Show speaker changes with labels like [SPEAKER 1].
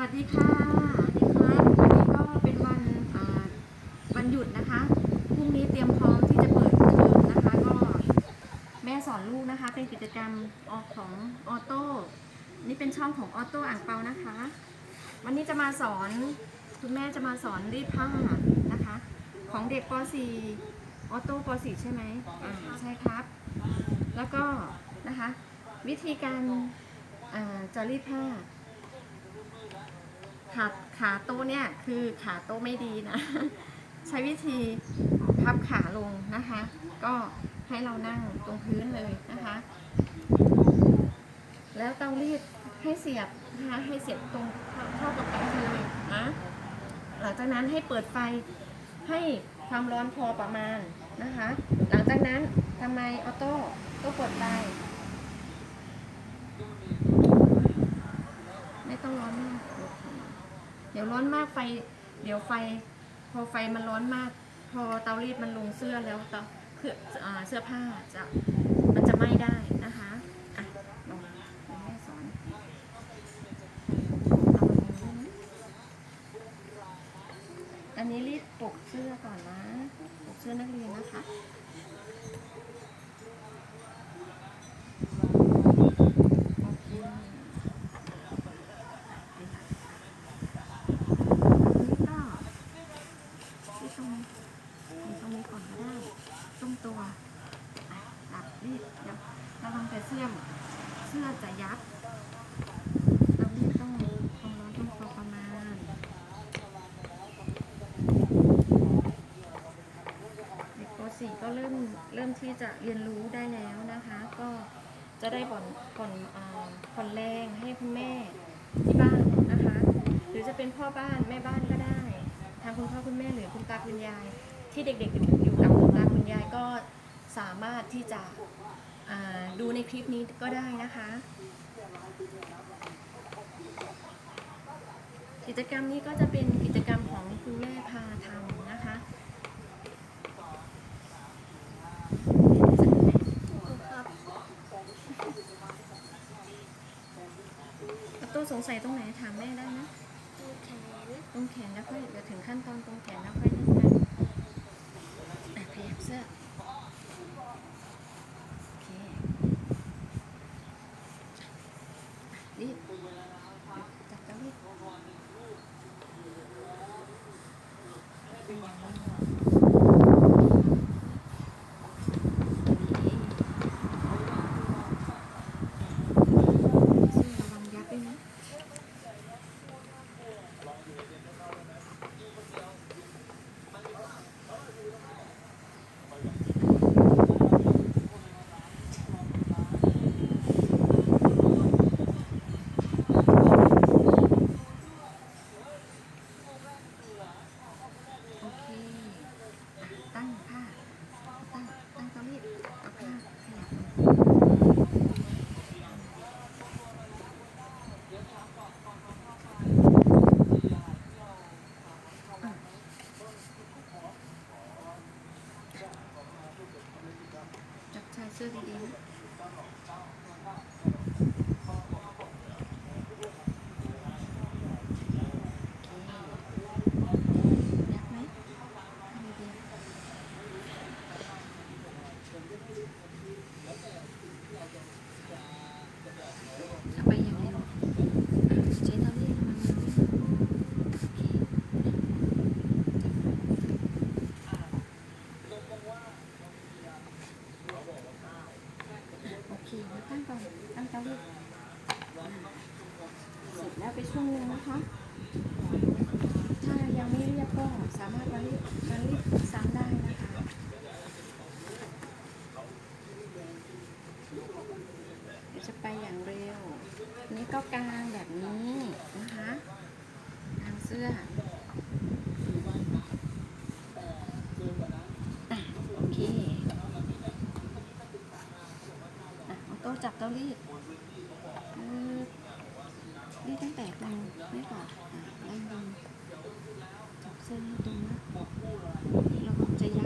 [SPEAKER 1] วัสดีค่ะสวัสดีครับวันนี้ก็เป็นวันอ่าวันหยุดนะคะ พรุ่งนี้เตรียมพร้อมที่จะเปิดเทอมนะคะ ก็แม่สอนลูกนะคะ เป็นกิจกรรมออกของออโต้ นี่เป็นช่องของออโต้อ่างเปานะคะ วันนี้จะมาสอนคุณแม่จะมาสอนรีดผ้านะคะ ของเด็กป .4 ออโต้ป .4 ใช่ไหมอ่าใช่ครับ แล้วก็นะคะ วิธีการอ่าจะรีดผ้า ขาขาโต๊ะเนี่ยคือขาโต๊ะไม่ดีนะ ใช้วิธีพับขาลงนะคะ ก็ให้เรานั่งตรงพื้นเลยนะคะ แล้วเตารีดให้เสียบนะคะให้เสียบตรงเท่ากับเตาเลยนะหลังจากนั้นให้เปิดไฟให้ความร้อนพอประมาณนะคะ หลังจากนั้นทำไมออโต้ก็เปิดไฟไม่ต้องร้อนมาก ดี๋ยวร้อนมากไฟ เดี๋ยวไฟ พอไฟมันร้อนมาก พอเตารีดมันลงเสื้อแล้วเตาเพื่อเสื้อผ้าจะมันจะไหม้ได้นะคะอะลองแม่สอนอันนี้รีดปกเสื้อก่อนนะปกเสื้อนักเรียนนะคะ โอเค นี่ก็ ตรงมีตรงนี้ก่อนก็ได้ตรงตัวอะตัดรีดเดี๋ยวระวังแต่เสื้อมเสื้อจะยับเรารีดต้องความร้อนต้องพอประมาณเด็กป .4 ก็เริ่มเริ่มที่จะเรียนรู้ได้แล้วนะคะ ก็จะได้ผ่อนผ่อนอ่าผ่อนแรงให้คุณแม่ที่บ้านนะคะ หรือจะเป็นพ่อบ้านแม่บ้านก็ได้างคุณพ่อคุณแม่หรือคุณตาคุณยาย ที่เด็กๆอยู่กับคุณตาคุณยายก็สามารถที่จะดูในคลิปนี้ก็ได้นะคะ กิจกรรมนี้ก็จะเป็นกิจกรรมของคุณแม่พาทำนะคะตัวสงสัยตรงไหนถามแม่ได้นะ แขนแล้วค่อยเดี๋ยวถึงขั้นตอนตรงแขนแล้วค่อยเล่นกันอะขยับเสื้อโอเครีบจับเจ้ารีบเป็นอย่างนี้โอเคเสื้อระวังยับด้วยนะ โอเคอะตั้งผ้า ตั้ง ตั้งเตารีดเอาผ้าขยับลงอะ จับชายเสื้อดีๆนะโอเคยักไหมทำดีๆเอาไปอย่างนี้ลูกอะใช้เตารีดมันโอเคโอเคมาตั้งก่อนตั้งเตารีดอะเสร็จ แล้วไปช่วงนึงนะคะ ถ้ายังไม่เรียบก็สามารถมารีบมารีบซ้ำได้นะคะเดี๋ยวจะไปอย่างเร็ว นี่ก็กางแบบนี้นะคะกางเสื้อโอเคอะเอาโต๊ะจับเตารีดปึ๊บรีดตั้งแต่ ว้ก่อนอะไล่ลงจับเส้นให้ตรงนะระวังจะยับ